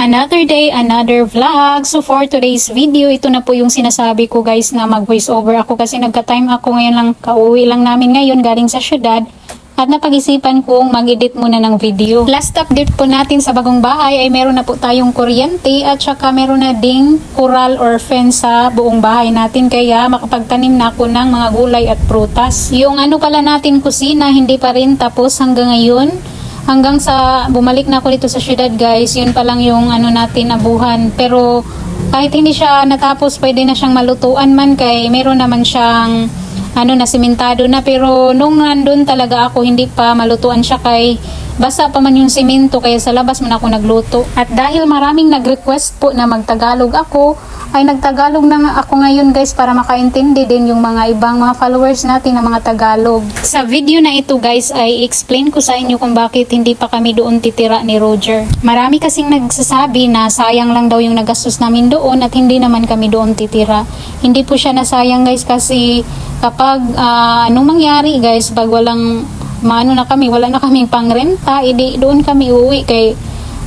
Another day, another vlog. So for today's video, ito na po yung sinasabi ko guys na mag over ako kasi nagka-time ako ngayon lang, kauwi lang namin ngayon galing sa syudad. At napag-isipan kong mag-edit muna ng video. Last update po natin sa bagong bahay ay meron na po tayong kuryente at saka meron na ding coral or fence sa buong bahay natin kaya makapagtanim na ako ng mga gulay at prutas. Yung ano pala natin kusina hindi pa rin tapos hanggang ngayon hanggang sa bumalik na ako dito sa syudad guys, yun pa lang yung ano natin nabuhan. Pero kahit hindi siya natapos, pwede na siyang malutuan man kay meron naman siyang ano na simentado na pero nung nandun talaga ako hindi pa malutuan siya kay basa pa man yung simento kaya sa labas man ako nagluto at dahil maraming nag-request po na magtagalog ako ay nagtagalog na nga ako ngayon guys para makaintindi din yung mga ibang mga followers natin na mga Tagalog. Sa video na ito guys ay explain ko sa inyo kung bakit hindi pa kami doon titira ni Roger. Marami kasing nagsasabi na sayang lang daw yung nagastos namin doon at hindi naman kami doon titira. Hindi po siya nasayang guys kasi kapag ah, anong mangyari guys pag walang maano na kami wala na kaming pangrenta edi doon kami uwi kay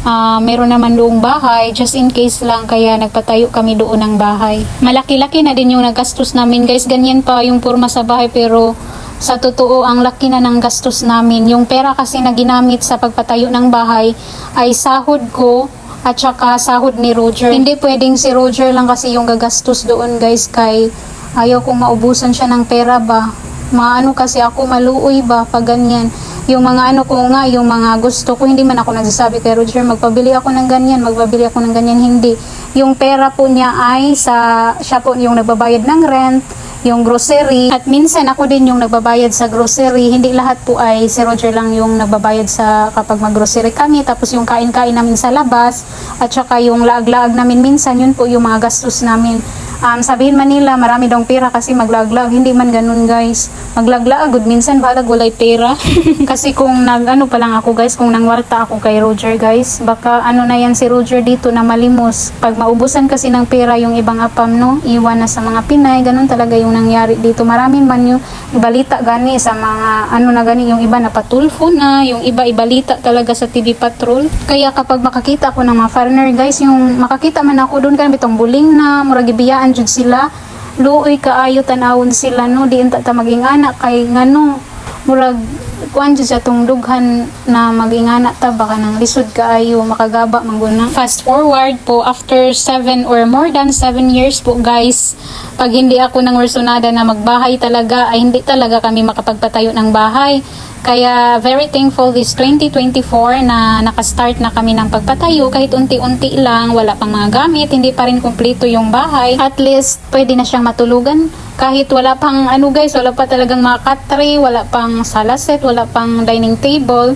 ah, meron naman doong bahay just in case lang kaya nagpatayo kami doon ng bahay malaki-laki na din yung nagastos namin guys ganyan pa yung purma sa bahay pero sa totoo ang laki na ng gastos namin yung pera kasi na ginamit sa pagpatayo ng bahay ay sahod ko at saka sahod ni Roger. Hindi pwedeng si Roger lang kasi yung gagastos doon guys kay ayaw kong maubusan siya ng pera ba. Maano kasi ako maluoy ba pag ganyan. Yung mga ano ko nga, yung mga gusto ko, hindi man ako nagsasabi kay Roger, magpabili ako ng ganyan, magpabili ako ng ganyan, hindi. Yung pera po niya ay sa, siya po yung nagbabayad ng rent, yung grocery. At minsan ako din yung nagbabayad sa grocery. Hindi lahat po ay si Roger lang yung nagbabayad sa kapag mag-grocery kami. Tapos yung kain-kain namin sa labas. At saka yung laag-laag namin minsan, yun po yung mga gastos namin. Um, sabihin man nila, marami daw pera kasi maglaag-laag. Hindi man ganun guys. Maglaag-laag, good minsan balag walay pera. kasi kung nag, ano pa lang ako guys, kung nangwarta ako kay Roger guys, baka ano na yan si Roger dito na malimos. Pag maubusan kasi ng pera yung ibang apam no, iwan na sa mga Pinay, ganun talaga yung nangyari dito. Marami man yung ibalita gani sa mga ano na gani yung iba na patulfo na, yung iba ibalita talaga sa TV Patrol. Kaya kapag makakita ako ng mga foreigner guys, yung makakita man ako doon kan bitong buling na, murag ibiyaan jud sila. Luoy kaayo tanawon sila no, di ta maging anak. Kay ngano murag kuan jud sa tong dughan na magingana ta baka nang lisod kaayo makagaba mangguna fast forward po after 7 or more than 7 years po guys pag hindi ako nang resonada na magbahay talaga ay hindi talaga kami makapagpatayo ng bahay kaya very thankful this 2024 na nakastart na kami ng pagpatayo kahit unti-unti lang, wala pang mga gamit, hindi pa rin kumpleto yung bahay. At least pwede na siyang matulugan kahit wala pang ano guys, wala pa talagang mga katri, wala pang sala set, wala pang dining table.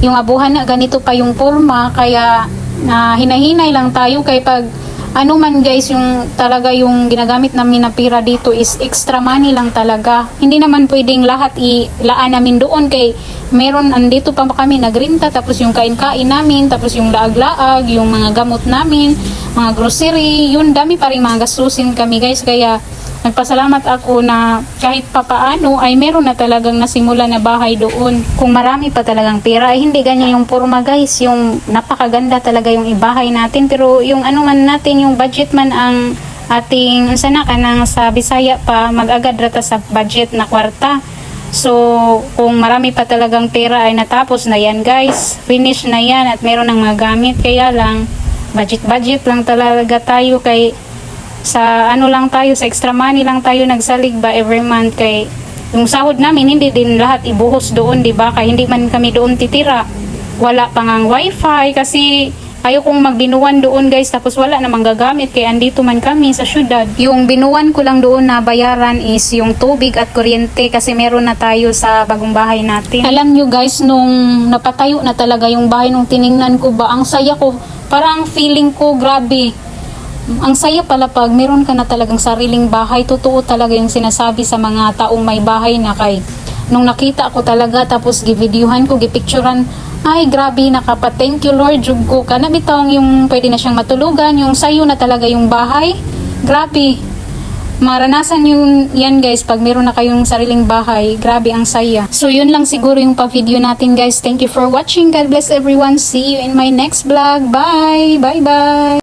Yung abuhan na ganito pa yung forma kaya na hinahinay lang tayo kay pag ano man guys yung talaga yung ginagamit namin na pira dito is extra money lang talaga. Hindi naman pwedeng lahat ilaan namin doon kay meron andito pa kami nagrinta tapos yung kain-kain namin tapos yung laag-laag yung mga gamot namin mga grocery yun dami pa rin mga gastusin kami guys. Kaya nagpasalamat ako na kahit papaano ay meron na talagang nasimula na bahay doon. Kung marami pa talagang pera, ay hindi ganyan yung forma guys. Yung napakaganda talaga yung ibahay natin. Pero yung ano man natin, yung budget man ang ating sana ka nang sa Bisaya pa mag-agad rata sa budget na kwarta. So, kung marami pa talagang pera ay natapos na yan guys. Finish na yan at meron ng mga gamit. Kaya lang, budget-budget lang talaga tayo kay sa ano lang tayo, sa extra money lang tayo nagsalig ba every month kay yung sahod namin hindi din lahat ibuhos doon, di ba? Kaya hindi man kami doon titira. Wala pang ang wifi kasi ayaw kong magbinuwan doon guys tapos wala namang gagamit kaya andito man kami sa syudad. Yung binuwan ko lang doon na bayaran is yung tubig at kuryente kasi meron na tayo sa bagong bahay natin. Alam nyo guys, nung napatayo na talaga yung bahay nung tiningnan ko ba, ang saya ko, parang feeling ko grabe ang saya pala pag meron ka na talagang sariling bahay, totoo talaga yung sinasabi sa mga taong may bahay na kay nung nakita ko talaga tapos givideohan ko, gipicturan ay grabe nakapa thank you Lord jug ko ka na bitawng yung pwede na siyang matulugan yung sayo na talaga yung bahay grabe maranasan yun yan guys pag meron na kayong sariling bahay. Grabe ang saya. So yun lang siguro yung pa-video natin guys. Thank you for watching. God bless everyone. See you in my next vlog. Bye! Bye bye!